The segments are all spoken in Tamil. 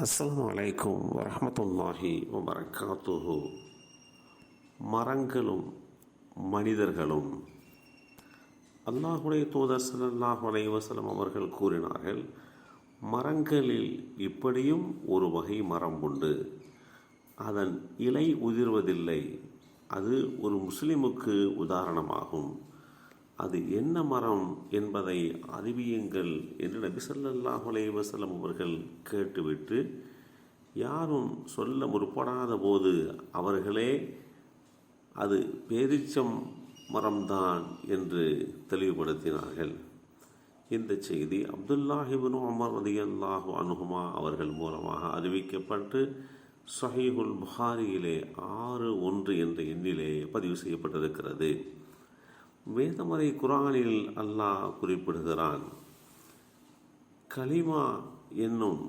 அஸ்லாம் வலைக்கும் வரமத்துல்லாஹி வபரகாத்துஹு. மரங்களும் மனிதர்களும் அல்லாஹுடைய தூதர் சல்லாஹ் வலைவசலம் அவர்கள் கூறினார்கள் மரங்களில் இப்படியும் ஒரு வகை மரம் உண்டு. அதன் இலை உதிர்வதில்லை. அது ஒரு முஸ்லிமுக்கு உதாரணமாகும். அது என்ன மரம் என்பதை அறிவியுங்கள் என்று நபி ஸல்லல்லாஹு அலைஹி அவர்கள் கேட்டுவிட்டு யாரும் சொல்ல முற்படாத போது அவர்களே அது பேரிச்சம் மரம்தான் என்று தெளிவுபடுத்தினார்கள். இந்த செய்தி அப்துல்லாஹிபின் உமர் ரதியல்லாஹு அனுகுமா அவர்கள் மூலமாக அறிவிக்கப்பட்டு சஹீஹுல் புகாரியிலே ஆறு ஒன்று என்ற எண்ணிலே பதிவு செய்யப்பட்டிருக்கிறது. வேதமறை குரானில் அல்லாஹ் குறிப்பிடுகிறான் கலிமா என்னும்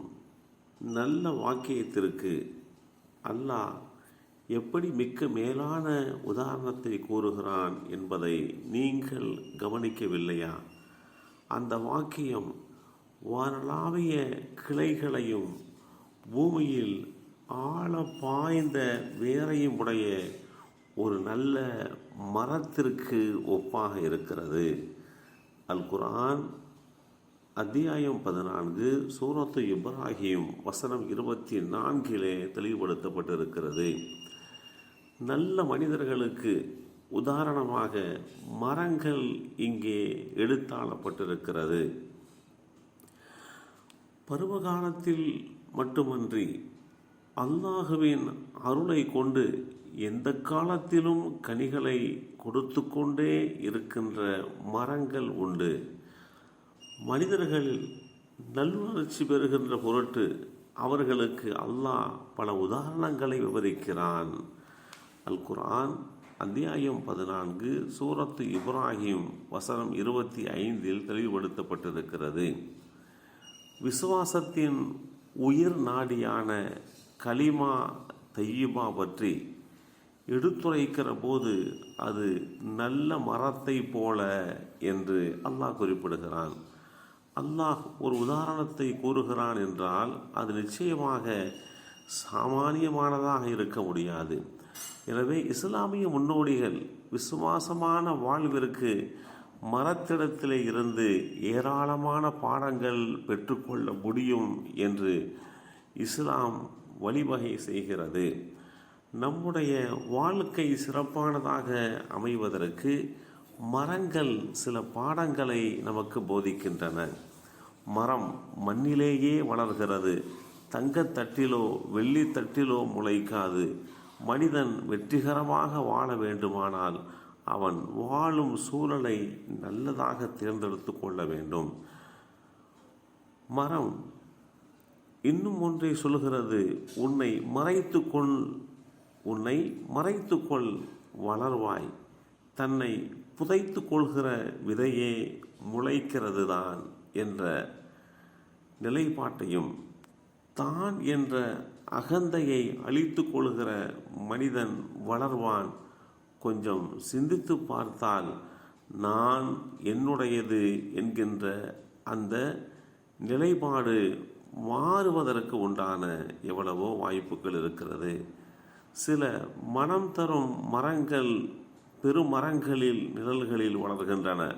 நல்ல வாக்கியத்திற்கு அல்லாஹ் எப்படி மிக்க மேலான உதாரணத்தை கூறுகிறான் என்பதை நீங்கள் கவனிக்கவில்லையா? அந்த வாக்கியம் வானளாவிய கிளைகளையும் பூமியில் ஆழ பாய்ந்த வேரையும் உடைய ஒரு நல்ல மரத்திற்கு ஒப்பாக இருக்கிறது. அல் குரான் அத்தியாயம் பதினான்கு சூரத்து இப்ராஹிம் வசனம் இருபத்தி நான்கிலே தெளிவுபடுத்தப்பட்டிருக்கிறது. நல்ல மனிதர்களுக்கு உதாரணமாக மரங்கள் இங்கே எடுத்தாளப்பட்டிருக்கிறது. பருவகாலத்தில் மட்டுமன்றி அல்லாஹுவின் அருளை கொண்டு எந்த காலத்திலும் கனிகளை கொடுத்து கொண்டே இருக்கின்ற மரங்கள் உண்டு. மனிதர்கள் நல்லுணர்ச்சி பெறுகின்ற பொருட்டு அவர்களுக்கு அல்லாஹ் பல உதாரணங்களை விவரிக்கிறான். அல் குர்ஆன் அத்தியாயம் பதினான்கு சூரத்து இப்ராஹிம் வசனம் இருபத்தி ஐந்தில் தெளிவுபடுத்தப்பட்டிருக்கிறது. விசுவாசத்தின் உயிர் நாடியான கலிமா தையிபா பற்றி எடுத்துரைக்கிற போது அது நல்ல மரத்தை போல என்று அல்லாஹ் குறிப்பிடுகிறான். அல்லாஹ் ஒரு உதாரணத்தை கூறுகிறான் என்றால் அது நிச்சயமாக சாமானியமானதாக இருக்க முடியாது. எனவே இஸ்லாமிய முன்னோடிகள் விசுவாசமான வாழ்விற்கு மரத்திடத்திலே இருந்து ஏராளமான பாடங்கள் பெற்றுக்கொள்ள முடியும் என்று இஸ்லாம் வழிவகை செய்கிறது. நம்முடைய வாழ்க்கை சிறப்பானதாக அமைவதற்கு மரங்கள் சில பாடங்களை நமக்கு போதிக்கின்றன. மரம் மண்ணிலேயே வளர்கிறது. தங்கத்தட்டிலோ வெள்ளித்தட்டிலோ முளைக்காது. மனிதன் வெற்றிகரமாக வாழ வேண்டுமானால் அவன் வாழும் சூழலை நல்லதாக தேர்ந்தெடுத்து கொள்ள வேண்டும். மரம் இன்னும் ஒன்றை சொல்கிறது உன்னை மறைத்துக்கொள் உன்னை மறைத்துக்கொள் வளர்வாய். தன்னை புதைத்து கொள்கிற விதையே முளைக்கிறது தான் என்ற நிலைப்பாட்டையும் தான் என்ற அகந்தையை அழித்து கொள்கிற மனிதன் வளர்வான். கொஞ்சம் சிந்தித்து பார்த்தால் நான் என்னுடையது என்கின்ற அந்த நிலைப்பாடு மாறுவதற்கு உண்டான எவ்வளவோ வாய்ப்புகள் இருக்கிறது. சில மனம் தரும் மரங்கள் பெருமரங்களில் நிழல்களில் வளர்கின்றன.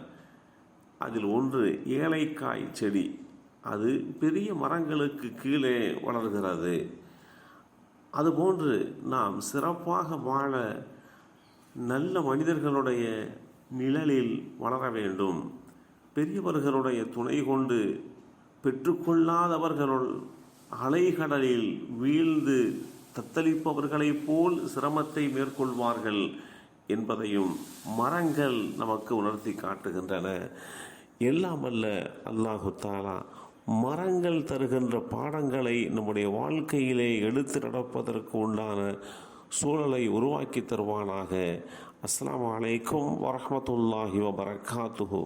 அதில் ஒன்று ஏழைக்காய் செடி. அது பெரிய மரங்களுக்கு கீழே வளர்கிறது. அதுபோன்று நாம் சிறப்பாக வாழ நல்ல மனிதர்களுடைய நிழலில் வளர வேண்டும். பெரியவர்களுடைய துணை கொண்டு பெற்றுக்கொள்ளாதவர்களுள் அலைகடலில் வீழ்ந்து தத்தளிப்பவர்களைப் போல் சிரமத்தை மேற்கொள்வார்கள் என்பதையும் மரங்கள் நமக்கு உணர்த்தி காட்டுகின்றன. எல்லாம் அல்ல அல்லாஹு தாலா மரங்கள் தருகின்ற பாடங்களை நம்முடைய வாழ்க்கையிலே எடுத்து நடப்பதற்கு உண்டான சூழலை உருவாக்கி தருவானாக. அஸ்லாம் வலைக்கம் வரமத்துல்லாஹி வபரகாத்துஹூ